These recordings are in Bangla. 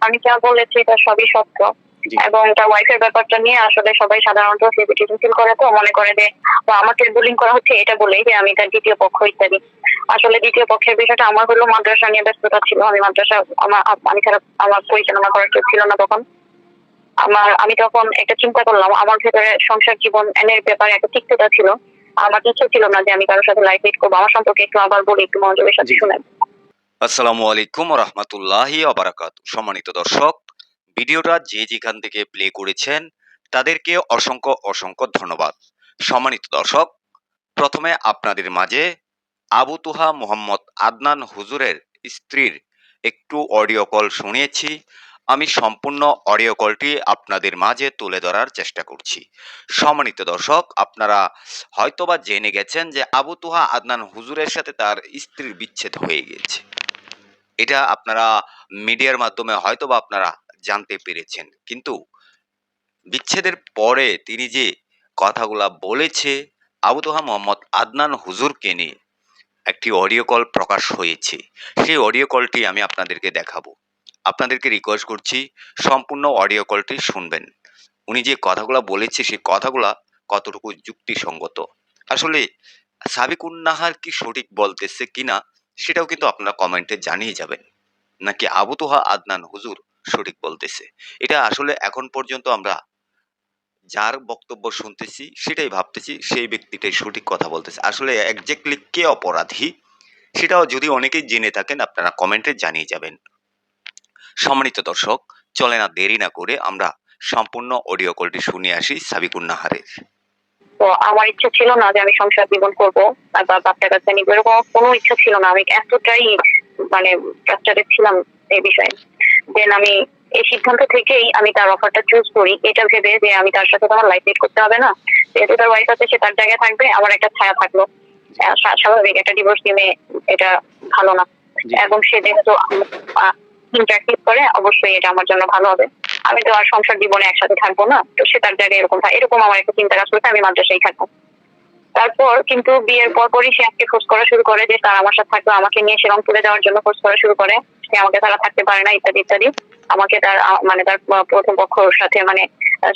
আমি যা বলেছি এটা সবই সত্য। এবং তার ওয়াইফের ব্যাপারটা নিয়ে আসলে সবাই সাধারণত সেভিটিজম ফিল করে তো মনে করে যে আমাকে বুলিং করা হচ্ছে এটা বলেই যে আমি তার দ্বিতীয় পক্ষ ইত্যাদি। আসলে দ্বিতীয় পক্ষের বিষয়টা আমার হলো মাদ্রাসা নিয়ে ব্যস্ততা ছিল। আমি মাদ্রাসা আমার আমি খারাপ আমার পরিচালনা করার কেউ ছিল না তখন। আমার আমি তখন একটা চিন্তা করলাম আমার ভেতরে সংসার জীবন এনের ব্যাপারে একটা তিক্ততা ছিল। আমার ইচ্ছে ছিল না যে আমি কারোর সাথে লাইফ লিড করব। আমার সম্পর্কে একটু আবার বলি একটু মনোযোগের সাথে। শুনেন। আসসালামু আলাইকুম রহমতুল্লাহি আবরাকাত সম্মানিত দর্শক, ভিডিওটা যে যেখান থেকে প্লে করেছেন, তাদেরকে অসংখ্য অসংখ্য ধন্যবাদ। সম্মানিত দর্শক, প্রথমে আপনাদের মাঝে আবু তুহা মোহাম্মদ আদনান হুজুরের স্ত্রীর একটু অডিও কল শুনিয়েছি। আমি সম্পূর্ণ অডিও কলটি আপনাদের মাঝে তুলে ধরার চেষ্টা করছি। সম্মানিত দর্শক, আপনারা হয়তোবা জেনে গেছেন যে আবু তুহা আদনান হুজুরের সাথে তার স্ত্রীর বিচ্ছেদ হয়ে গেছে এটা আপনারা মিডিয়ার মাধ্যমে হয়তো বা আপনারা জানতে পেরেছেন। কিন্তু বিচ্ছেদের পরে তিনি যে কথাগুলা বলেছে, আবু তোহা মোহাম্মদ আদনান হুজুরকে নিয়ে একটি অডিও কল প্রকাশ হয়েছে। সেই অডিও কলটি আমি আপনাদেরকে দেখাবো। আপনাদেরকে রিকোয়েস্ট করছি সম্পূর্ণ অডিও কলটি শুনবেন। উনি যে কথাগুলা বলেছে, সেই কথাগুলা কতটুকু যুক্তিসঙ্গত? আসলে সাবিকুন্নাহার কি সঠিক বলতেছে কিনা সেটাও কিন্তু আপনারা কমেন্টে জানিয়ে যাবেন। নাকি আবু তোহা আদনান হুজুর সঠিক বলতেছে? এটা আসলে এখন পর্যন্ত আমরা যার বক্তব্য শুনতেছি, সেটাই ভাবতেছি, সেই ব্যক্তিটাই সঠিক কথা বলতেছে। আসলে একজ্যাক্টলি কে অপরাধী, সেটাও যদি অনেকেই জেনে থাকেন, আপনারা কমেন্টে জানিয়ে যাবেন। সম্মানিত দর্শক, চলে না দেরি না করে আমরা সম্পূর্ণ অডিও কলটি শুনে আসি সাবিকুন্নাহারের। তো আমার ইচ্ছা ছিল না যে আমি সংসার জীবন করব বা বাচ্চা কাচ্চা নিবো এরকম কোনো ইচ্ছা ছিল না। আমি এতটাই মানে ফ্রাস্ট্রেটেড ছিলাম এই বিষয়ে। দেন আমি এই সিদ্ধান্ত থেকেই আমি তার অফারটা চুজ করি। এটা ভেবে যে আমি তার সাথে তো আমার লাইফ লিড করতে হবে না। যেহেতু তার ওয়াইফ আছে সে তার জায়গায় থাকবে আমার একটা ছায়া থাকল। স্বাভাবিক একটা ডিভোর্স নিয়ে এটা ভালো না। এবং সে যেহেতু ইন্টারফিট করে অবশ্যই এটা আমার জন্য ভালো হবে। আমি তো আর সংসার জীবনে একসাথে থাকব না। তো সে তার জায়গায় এরকম থাকে। এরকম আমার একটা চিন্তা কাজ করতে আমি মাদ্রাসায় থাকব। তারপর কিন্তু বিয়ের পর পরই সে আমাকে খোঁজ করা শুরু করে যে তার আমার সাথে থাকবে, আমাকে নিয়ে সে রংপুরে যাওয়ার জন্য খোঁজ করা শুরু করে। সে আমাকে তারা থাকতে পারে না, ইত্যাদি ইত্যাদি। আমাকে তার মানে তার প্রথম পক্ষর সাথে মানে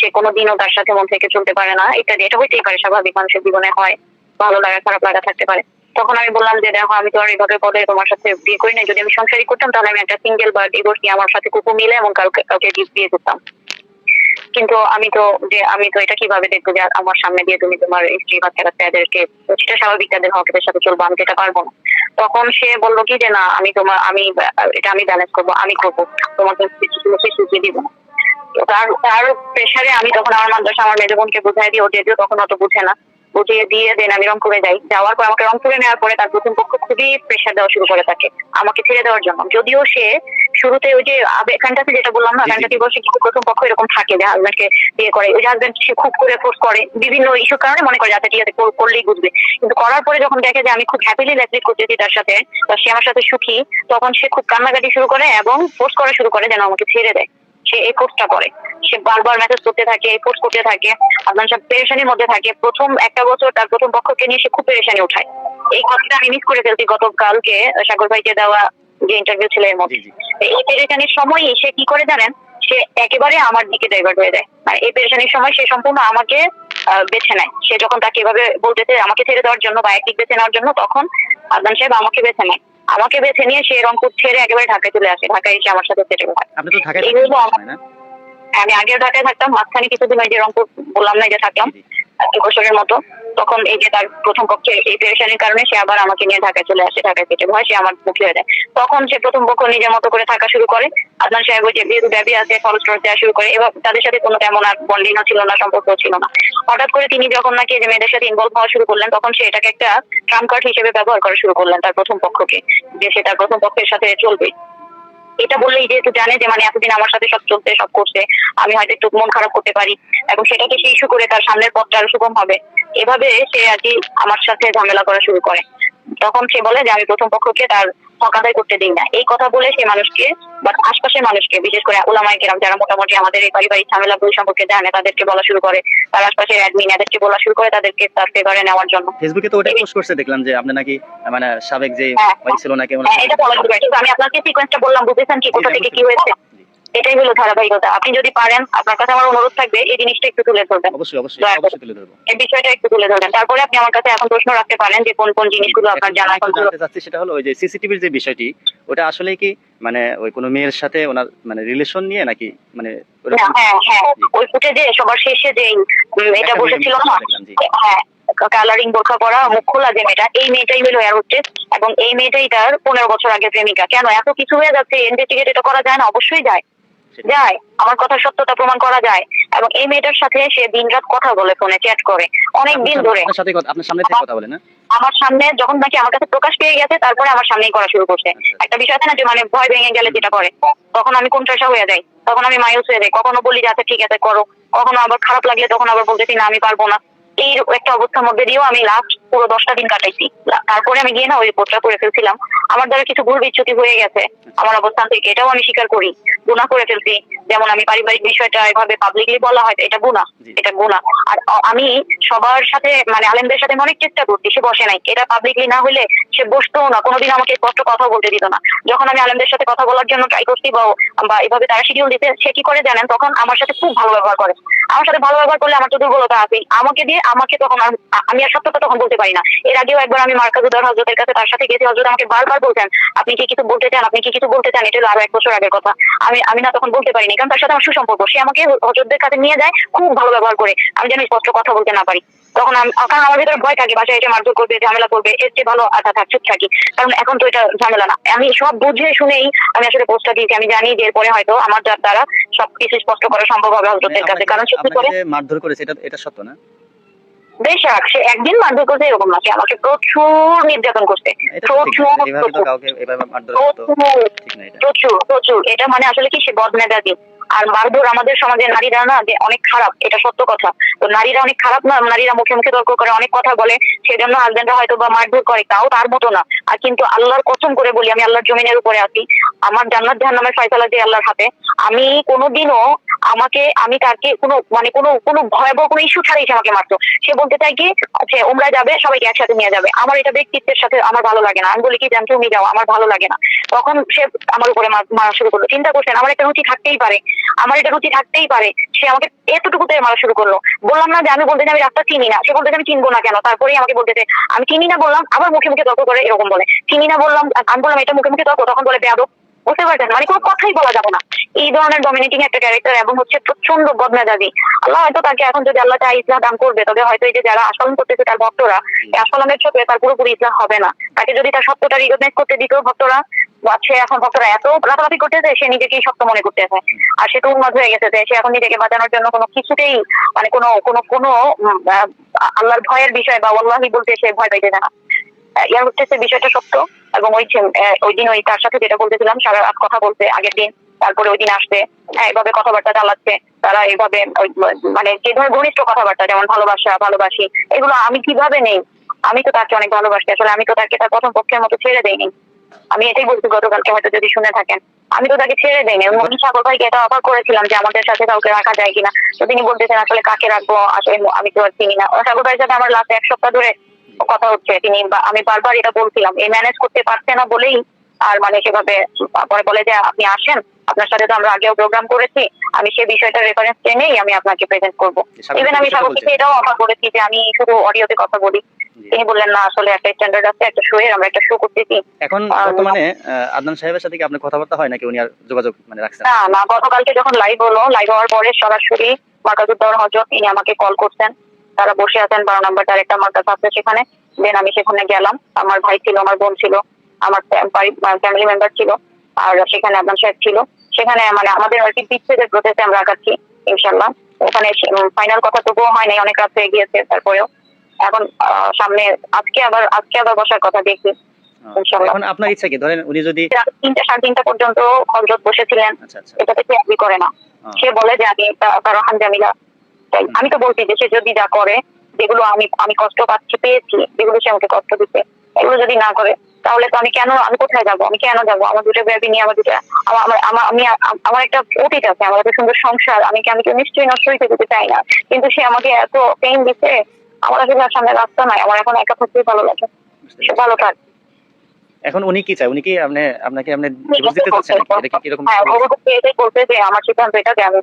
সে কোনোদিনও তার সাথে মন থেকে চলতে পারে না, ইত্যাদি। এটা হইতেই পারে, স্বাভাবিক মানুষের জীবনে হয়। ভালো লাগা, খারাপ লাগা থাকতে পারে। তখন আমি বললাম যে, দেখো, আমি তো আর এইভাবে পদে তোমার সাথে বিয়ে করি না যদি আমি সংসারই করতাম, তাহলে আমি একটা সিঙ্গেল বা ডিভোর্স নিয়ে আমার সাথে কুকু মিলে এবং কাউকে কাউকে বিয়ে করতাম কিন্তু আমি তো, যে আমি তো এটা কীভাবে দেখব যে, আমার সামনে দিয়ে তুমি তোমার স্ত্রী বাচ্চা কাচ্চা এদেরকে সেটা স্বাভাবিক তাদের হকের সাথে চলবো, আমি এটা পারব না। তখন সে বলল কি যে, না, আমি তোমার, আমি, এটা আমি ব্যালেন্স করব, আমি করব। তোমাকে সুযোগ দিব না। তার তার প্রেশারে আমি তখন আমার মাদ্রাসা, আমার মেজো বোনকে বুঝাই দিই, ও যদিও তখন অত বুঝে না। বুঝিয়ে দিয়ে দেন আমি রংপুরে যাই। যাওয়ার পর আমাকে রংপুরে নেওয়ার পরে তার প্রথম পক্ষ খুবই প্রেশার দেওয়া শুরু করে তাকে আমাকে ছেড়ে দেওয়ার জন্য। যদিও সে শুরুতে ওই যে এখানটাতে যেটা বললাম না। এখানটাতে বসে প্রথম পক্ষ এরকম থাকে যে হাজবেন্ডকে বিয়ে করে ওই হাজবেন্ড সে খুব করে ফোর্স করে বিভিন্ন ইস্যুর কারণে মনে করে যাতে ঠিক আছে কর- করলেই বুঝবে। কিন্তু করার পরে যখন দেখে যে আমি খুব হ্যাপিলি লাইফ করতেছি তার সাথে বা সে আমার সাথে সুখী তখন সে খুব কান্নাকাটি শুরু করে এবং ফোর্স করা শুরু করে যেন আমাকে ছেড়ে দেয়। সে এই ফোর্সটা করে। সে বারবার মেসেজ করতে থাকে ফোর্স করতে থাকে আপনার সব পেরেশানির মধ্যে থাকে। প্রথম একটা বছর তার প্রথম পক্ষকে নিয়ে সে খুব পেরেশানি উঠায়। এই কথাটা আমি মিস করে ফেলছি গতকালকে সাগর ভাইকে দেওয়া যে ইন্টারভিউ ছিল এর মধ্যে। এই পেরেশানির সময়ই সে কি করে জানেন? সে একেবারে আমার দিকে ডাইভার্ট হয়ে যায়। মানে এই পেরেশানির সময় সে সম্পূর্ণ আমাকে আহ, বেছে নেয়। সে যখন তাকে এভাবে বলতেছে আমাকে ছেড়ে দেওয়ার জন্য বা একদিক বেছে নেওয়ার জন্য তখন আদনান সাহেব আমাকে বেছে নেয়। আমাকে বেছে নিয়ে সে রংপুর ছেড়ে একেবারে ঢাকায় চলে আসে। ঢাকায় এসে আমার সাথে সেটেল হয়। আপনি তো ঢাকায় আমার- আমি আগেও ঢাকায় থাকতাম মাঝখানে কিছুদিন ওই যে রংপুর বললাম না যে থাকলাম। এক বছরের মতো। তখন এই যে তার প্রথম পক্ষে এই পেরেশানির কারণে সে আবার আমাকে নিয়ে ঢাকায় চলে আসে, ঢাকায় কেটে ভয়, সে আমার মুখী হয়ে যায় তখন সে প্রথম পক্ষ নিজের মতো করে থাকা শুরু করে। আদনান সাহেব যে বিয়ে ব্যাবি আছে খরচ টরচ দেওয়া শুরু করে। এবার তাদের সাথে কোনো তেমন আর বন্ডিংও ছিল না, সম্পর্ক ছিল না। হঠাৎ করে তিনি যখন নাকি যে মেয়েদের সাথে ইনভলভ হওয়া শুরু করলেন, তখন সে এটাকে একটা ট্রাম্প কার্ড হিসেবে ব্যবহার করা শুরু করলেন তার প্রথম পক্ষকে, যে সে তার প্রথম পক্ষের সাথে চলবে। এটা বললেই যেহেতু জানে যে মানে এতদিন আমার সাথে সব চলতে সব করছে। আমি হয়তো একটু মন খারাপ করতে পারি। এবং সেটাকে সে ইস্যু করে তার সামনের পথটা আরও সুগম হবে। এভাবে সে আর কি আমার সাথে ঝামেলা করা শুরু করে। তখন সে বলে যে, আমি প্রথম পক্ষকে তার হক আদায় করতে দিই না। এই কথা বলে সে মানুষকে বা আশপাশের মানুষকে বিশেষ করে ওলামাই কেরাম যারা মোটামুটি আমাদের এই পারিবারিক ঝামেলা বই সম্পর্কে জানে তাদেরকে বলা শুরু করে। তার আশপাশের অ্যাডমিন এদেরকে বলা শুরু করে তাদেরকে তার ফেভারে নেওয়ার জন্য। ফেসবুকে তো ওটাই পোস্ট করছে দেখলাম যে আপনি নাকি মানে সাবেক যে হ্যাঁ। ছিল নাকি হ্যাঁ এটা বলা শুরু করে। কিন্তু আমি আপনাকে সিকোয়েন্সটা বললাম বুঝেছেন কি কোথা থেকে কি হয়েছে? এটাই হলো ধারাবাহিকতা। আপনি যদি পারেন আপনার কাছে আমার অনুরোধ থাকবে এই জিনিসটা একটু তুলে ধরবেন। অবশ্যই অবশ্যই অবশ্যই তুলে ধরবো। এই বিষয়টা একটু তুলে ধরবেন। তারপরে আপনি আমার কাছে এখন প্রশ্ন রাখতে পারেন যে কোন কোন জিনিসগুলো আপনার জানা এখন জানতে চাচ্ছি সেটা হলো ওই যে সিসিটিভির যে বিষয়টি ওটা আসলে কি মানে ওই কোনো মেয়ের সাথে ওনার মানে রিলেশন নিয়ে নাকি মানে না হ্যাঁ হ্যাঁ ওই ফুটেজে সবার শেষে যে এটা বসেছিল না? হ্যাঁ কালারিং বোরখা পরা মুখ খোলা যে মেয়েটা এই মেয়েটাই হলো এয়ার হোস্টেস এবং এই মেয়েটাই তার পনেরো বছর আগে প্রেমিকা। কেন? এত কিছু হয়ে যাচ্ছে ইনভেস্টিগেট এটা করা যায় না? অবশ্যই যায়। যায় আমার কথা সত্যতা প্রমাণ করা যায়। এবং এই মেয়েটার সাথে সে দিনরাত কথা বলে ফোনে চ্যাট করে। অনেক দিন ধরে। আপনার সাথে কথা- আপনার সামনে থেকে কথা বলে না? আমার সামনে যখন নাকি আমার কাছে প্রকাশ পেয়ে গেছে তারপরে আমার সামনেই করা শুরু করছে। আচ্ছা। একটা বিষয় আছে না যে মানে ভয় ভেঙে গেলে যেটা করে তখন আমি কোনটাসা হয়ে যাই তখন আমি মায়ুস হয়ে যাই কখনো বলি যে আচ্ছা ঠিক আছে করো। কখনো আবার খারাপ লাগলে তখন আবার বলতেছি না আমি পারব না। এই একটা অবস্থার মধ্যে দিয়েও আমি লাস্ট পুরো দশটা দিন কাটাইছি। তারপরে আমি গিয়ে না ওই রিপোর্টটা করে ফেলছিলাম। আমার দ্বারা কিছু ভুল বিচ্যুতি হয়ে গেছে। আমার অবস্থান থেকে এটাও আমি স্বীকার করি। গুণা করে ফেলছি। যেমন আমি পারিবারিক বিষয়টা এভাবে পাবলিকলি বলা হয় এটা গুণা এটা গুণা আর আমি সবার সাথে মানে আলেমদের সাথে অনেক চেষ্টা করছি সে বসে নাই। এটা পাবলিকলি না হলে সে বসতেও না। কোনোদিন আমাকে স্পষ্ট কথা বলতে দিত না। যখন আমি আলেমদের সাথে কথা বলার জন্য ট্রাই করছি বা এভাবে তারা শিডিউল দিতে সে কি করে জানেন? তখন আমার সাথে খুব ভালো ব্যবহার করে। আমার সাথে ভালো ব্যবহার করলে আমার তো দুর্বলতা আছে আমাকে দিয়ে আমাকে তখন আমি আর সত্যতা তখন বলতে পারি না। এর আগেও একবার আমি মার্কাজুদার হজরতের কাছে তার সাথে গেছি হজরত আমাকে বারবার বলতেন আপনি কি কিছু বলতে চান? আপনি কি কিছু বলতে চান? এটা হলো আরও এক বছর আগের কথা। আমি আমি না তখন বলতে পারিনি কারণ তার সাথে আমার সুসম্পর্ক। সে আমাকে হজরতদের কাছে নিয়ে যায় খুব ভালো ব্যবহার করে। আমি যেন স্পষ্ট কথা বলতে না পারি। তখন কারণ আমার ভিতরে ভয় থাকে বাসায় এসে মারধর করবে ঝামেলা করবে এর চেয়ে ভালো আচ্ছা থাক চুপ থাকি। কারণ এখন তো এটা ঝামেলা না। আমি সব বুঝে শুনেই আমি আসলে পোস্টটা দিয়েছি। আমি জানি যে এরপরে হয়তো আমার দ্বা- দ্বারা সবকিছু স্পষ্ট করা সম্ভব হবে হজরতের কাছে। কারণ সে কি আপনাকে করে মারধর করেছে এটা এটা সত্য না? বেশ সে একদিন মারধর করছে এরকম আমাকে প্রচুর নির্যাতন করছে। প্রচুর প্রচুর। প্রচুর এটা। প্রচুর প্রচুর। এটা মানে আসলে কি সে বদমেজাজি। আর মারধর আমাদের সমাজে নারীরা না যে অনেক খারাপ এটা সত্য কথা। তো নারীরা অনেক খারাপ না নারীরা মুখে মুখে তর্ক করে অনেক কথা বলে সেজন্য হাজবেন্ডরা হয়তো বা মারধর করে তাও তার মতো না। আর কিন্তু আল্লাহর কসম করে বলি আমি আল্লাহর জমিনের উপরে আছি। আমার জান্নাত জাহান্নামের ফয়সালা যে আল্লাহর হাতে আমি কোনোদিনও আমাকে, আমি তাকে কোনো মানে কোনো কোনো ভয়াবহ কোনো ইস্যু ছাড়াই আমাকে মারতো। সে বলতে চাই কি সে উমরা যাবে, সবাইকে একসাথে নিয়ে যাবে। আমার এটা ব্যক্তিত্বের সাথে আমার ভালো লাগে না। আমি বলি কি, জান, তুমি যাও, আমার ভালো লাগে না। তখন সে আমার উপরে মারা শুরু করল। চিন্তা করছেন, আমার একটা রুচি থাকতেই পারে। আমার এটা রুচি থাকতেই পারে। সে আমাকে এতটুকুতে মারা শুরু করল। বললাম না যে আমি বলতে আমি রাস্তা চিনি না। সে বলতে আমি চিনবো না কেন? তারপরেই আমাকে বলতেছে আমি চিনি না বললাম, আবার মুখে মুখে তর্ক করে এরকম বলে। চিনি না বললাম, আমি বললাম, এটা মুখে মুখে তর্ক? তখন বলে, বেয়াদব। বুঝতে পারছেন? মানে কোনো কথাই বলা যাবে না। এই ধরনের ডমিনেটিং একটা ক্যারেক্টার এবং হচ্ছে প্রচণ্ড বদমেজাজি আল্লাহ হয়তো তাকে এখন যদি আল্লাহ চাই ইসলাম দান করবে, তবে হয়তো এই যে যারা আস্ফলন করতেছে তার ভক্তরা, এই আস্ফলনের চোখে তার পুরোপুরি ইসলাম হবে না। তাকে যদি তার সত্যটা রিকগনাইজ করতে দিত ভক্তরা সে এখন ভক্তরা এত করতেছে, সে নিজেকেই শক্ত মনে করতেছে। আর সে তো হয়ে গেছে সে এখন নিজেকে বাঁচানোর জন্য কোনো কিছুতেই মানে কোনো কোনো কোনো আল্লাহর ভয়ের বিষয় বা আল্লাহি বলতে সে ভয় পাইতে না। ইয়ার হচ্ছে বিষয়টা সত্য, এবং ওই ওই দিন ওই তার সাথে যেটা বলতেছিলাম, সারা রাত কথা বলতে আগের দিন। তারপরে ওই দিন আসতে হ্যাঁ এভাবে কথাবার্তা চালাচ্ছে, তারা এইভাবে ওই মানে যে ধরনের ঘনিষ্ঠ কথাবার্তা, যেমন ভালোবাসা, ভালোবাসি, এগুলো আমি কীভাবে নেই? আমি তো তাকে অনেক ভালোবাসি, আসলে আমি তো তাকে তার প্রথম পক্ষের মতো ছেড়ে দেইনি। আমি এটাই বলছি গতকালকে হয়তো যদি শুনে থাকেন। আমি তো তাকে ছেড়ে দেইনি। আমি সাগর ভাইকে এটা অফার করেছিলাম যে আমাদের সাথে কাউকে রাখা যায় কিনা। তো তিনি বলতেছেন, আসলে কাকে রাখব? আসলে আমি তো আর চিনি না। সাগর ভাইয়ের সাথে আমার লাস্ট এক সপ্তাহ ধরে কথা হচ্ছে। তিনি আমি বারবার এটা বলছিলাম। এই ম্যানেজ করতে পারছে না বলেই আর মানে সেভাবে পরে বলে যে আপনি আসেন আপনার সাথে তো আমরা আগেও প্রোগ্রাম করেছি আমি সেই বিষয়টা রেফারেন্স টেনেই আমি আপনাকে প্রেজেন্ট করব। ইভেন আমি কি বিষয়টা এটাও অফার করেছি যে আমি শুধু অডিওতে কথা বলি। তিনি বললেন না আসলে একটা স্ট্যান্ডার্ড আছে একটা শো এর আমরা একটা শো করতেছি। এখন বর্তমানে আদনান সাহেবের সাথে কি আপনার কথাবার্তা হয় নাকি উনি আর যোগাযোগ মানে রাখছেন? না না গতকালকে যখন লাইভ হলো লাইভ হওয়ার পরে সরাসরি মার্কাজুদ্দৌর হজরত তিনি আমাকে কল করছেন। তারা বসে আছেন বারো নম্বর তার একটা মার্কাজ আছে সেখানে। দেন আমি সেখানে গেলাম। আমার ভাই ছিল আমার বোন ছিল। আমার ফ্যামিলি মেম্বার ছিল আর সেখানে আপনার সাহেব ছিল। সেখানে মানে আমাদের আর কি বিচ্ছেদের প্রসেসে আমরা আগাচ্ছি ইনশাল্লাহ ওখানে ফাইনাল কথা তবুও হয় নাই অনেক রাত হয়ে গিয়েছে তারপরেও। এখন সামনে আজকে আবার আজকে আবার বসার কথা দেখি এখন আপনার ইচ্ছা কি? ধরেন উনি যদি তিনটা সাড়ে তিনটা পর্যন্ত হজরত বসেছিলেন। আচ্ছা আচ্ছা। এটাতে সে agree করে না। সে বলে যে আমি তা- তার হানজামিলা। চাই আমি তো বলছি যে সে যদি যা করে যেগুলো আমি আমি কষ্ট পাচ্ছি পেয়েছি যেগুলো সে আমাকে কষ্ট দিচ্ছে এগুলো যদি না করে তাহলে তো আমি কেন আমি কোথায় যাব? আমি কেন যাব? আমার দুটো বেবি নিয়ে আমার দুটো আমার আমি আমার একটা অতীত আছে আমার একটা সুন্দর সংসার। আমি কি আমি কেউ নিশ্চয়ই নষ্ট হইতে দিতে চাই না? কিন্তু সে আমাকে এত পেইন দিচ্ছে আমার আসলে আর সামনে রাস্তা নাই। আমার এখন একা থাকতেই ভালো লাগে। সে ভালো থাক। এখন উনি কি চায়? উনি কি আপনি আপনাকে আপনি ডিভোর্স দিতে চাচ্ছেন এটা কি কীরকম হ্যাঁ ও বলতে যে আমার সিদ্ধান্ত এটা যে আমি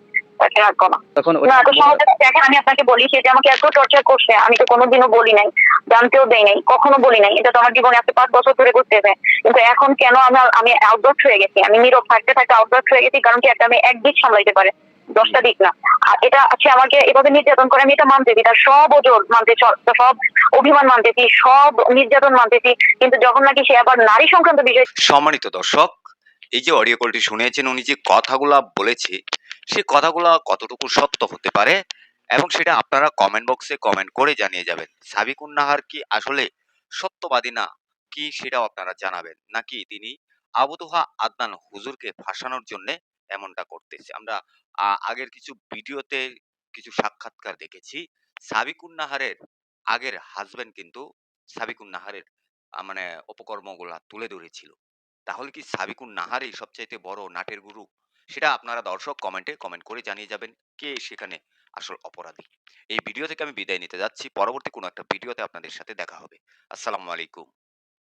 আমি আপনাকে বলি সে যে আমাকে এত টর্চার করছে আমি তো কোনোদিনও বলি নাই জানতেও দেই নাই কখনো বলি নাই। এটা তো আমার জীবনে আজকে পাঁচ বছর ধরে করতেছে কিন্তু এখন কেন আমার আমি আউটডোর হয়ে গেছি? আমি নীরব থাকতে থাকতে আউটডোর হয়ে গেছি কারণ কি একটা আমি এক দিক সামলাইতে পারে দশটা দিক না। আর এটা আছে আমাকে এভাবে নির্যাতন করে আমি এটা মানতেছি তার সব ওজন মানতে সব অভিমান মানতেছি সব নির্যাতন মানতেছি কিন্তু যখন নাকি সে আবার নারী সংক্রান্ত বিষয় সম্মানিত দর্শক এই যে অডিও কলটি শুনেছেন উনি যে কথাগুলা বলেছে সে কথাগুলো কতটুকু সত্য হতে পারে? এবং সেটা আপনারা কমেন্ট বক্সে কমেন্ট করে জানিয়ে যাবেন। সাবিকুন নাহার কি আসলে সত্যবাদী না? কি সেটাও আপনারা জানাবেন। নাকি তিনি আবুদুহা আদনান হুজুরকে ফাঁসানোর জন্য এমনটা করতেছে? আমরা আগের কিছু ভিডিওতে কিছু সাক্ষাৎকার দেখেছি। সাবিকুন নাহারের আগের হাজবেন্ড কিন্তু সাবিকুন নাহারের মানে অপকর্মগুলা তুলে ধরেছিল। তাহলে কি সাবিকুন নাহারই সবচাইতে বড় নাটের গুরু? সেটা আপনারা দর্শক কমেন্টে কমেন্ট করে জানিয়ে যাবেন কে সেখানে আসল অপরাধী। এই ভিডিও থেকে আমি বিদায় নিতে যাচ্ছি। পরবর্তী কোনো একটা ভিডিওতে আপনাদের সাথে দেখা হবে। আসসালামু আলাইকুম।